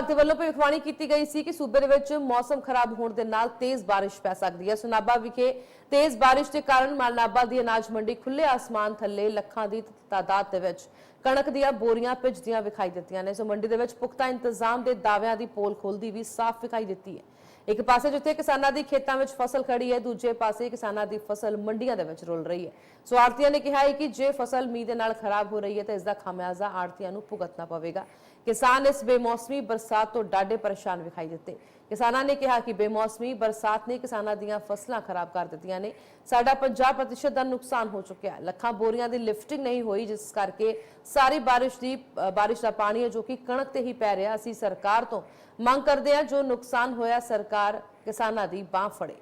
ਵਿਭਾਗ ਦੇ ਵੱਲੋਂ ਭਵਿੱਖਬਾਣੀ ਕੀਤੀ ਗਈ ਸੀ ਕਿ ਸੂਬੇ ਦੇ ਵਿੱਚ ਮੌਸਮ ਖਰਾਬ ਹੋਣ ਦੇ ਨਾਲ ਤੇਜ਼ ਬਾਰਿਸ਼ ਪੈ ਸਕਦੀ ਹੈ। ਸੁਨਾਬਾ ਵਿਖੇ ਤੇਜ਼ ਬਾਰਿਸ਼ ਦੇ ਕਾਰਨ ਮਾਲਨਾਬਾ ਦੀ ਅਨਾਜ ਮੰਡੀ ਖੁੱਲੇ ਆਸਮਾਨ ਥੱਲੇ ਲੱਖਾਂ ਦੀ ਤਾਦਾਦ ਦੇ ਵਿੱਚ ਕਣਕ ਦੀਆਂ ਬੋਰੀਆਂ ਭਿੱਜਦੀਆਂ ਵਿਖਾਈ ਦਿੱਤੀਆਂ ਨੇ। ਸੋ ਮੰਡੀ ਦੇ ਵਿੱਚ ਪੁਖਤਾ ਇੰਤਜ਼ਾਮ ਦੇ ਦਾਅਵਿਆਂ ਦੀ ਪੋਲ ਖੋਲਦੀ ਵੀ ਸਾਫ਼ ਵਿਖਾਈ ਦਿੱਤੀ ਹੈ। ਇੱਕ ਪਾਸੇ ਜਿੱਥੇ ਕਿਸਾਨਾਂ ਦੀ ਖੇਤਾਂ ਵਿੱਚ ਫਸਲ ਖੜੀ ਹੈ, ਦੂਜੇ ਪਾਸੇ ਕਿਸਾਨਾਂ ਦੀ ਫਸਲ ਮੰਡੀਆਂ ਦੇ ਵਿੱਚ ਰੁਲ ਰਹੀ ਹੈ। ਸੋ ਆੜਤੀਆਂ ਨੇ ਕਿਹਾ ਹੈ ਕਿ ਜੇ ਫਸਲ ਮੀਂਹ ਦੇ ਨਾਲ ਖਰਾਬ ਹੋ ਰਹੀ ਹੈ ਤਾਂ ਇਸ ਦਾ ਖਾਮਿਆਜ਼ਾ ਆੜਤੀਆਂ ਨੂੰ ਭੁਗਤਣਾ ਪਵੇਗਾ। ਕਿਸਾਨ ਇਸ ਬੇਮੌਸਮੀ ਬਰਸਾਤ ਤੋਂ ਡਾਢੇ ਪਰੇਸ਼ਾਨ ਵਿਖਾਈ ਦਿੱਤੇ। ਕਿਸਾਨਾਂ ਨੇ ਕਿਹਾ ਕਿ ਬੇਮੌਸਮੀ ਬਰਸਾਤ ਨੇ ਕਿਸਾਨਾਂ ਦੀਆਂ ਫਸਲਾਂ ਖਰਾਬ ਕਰ ਦਿੱਤੀਆਂ ਨੇ। ਸਾਡਾ 50% ਦਾ ਨੁਕਸਾਨ ਹੋ ਚੁੱਕਿਆ ਲੱਖਾਂ ਬੋਰੀਆਂ ਦੀ ਲਿਫਟਿੰਗ ਨਹੀਂ ਹੋਈ, ਜਿਸ ਕਰਕੇ ਸਾਰੀ ਬਾਰਿਸ਼ ਦੀ ਬਾਰਿਸ਼ ਦਾ ਪਾਣੀ ਹੈ ਜੋ ਕਿ ਕਣਕ ਤੇ ਹੀ ਪੈ ਰਿਹਾ। ਅਸੀਂ ਸਰਕਾਰ ਤੋਂ ਮੰਗ ਕਰਦੇ ਹਾਂ ਜੋ ਨੁਕਸਾਨ ਹੋਇਆ, ਸਰਕਾਰ ਕਿਸਾਨਾਂ ਦੀ ਬਾਹ ਫੜੇ।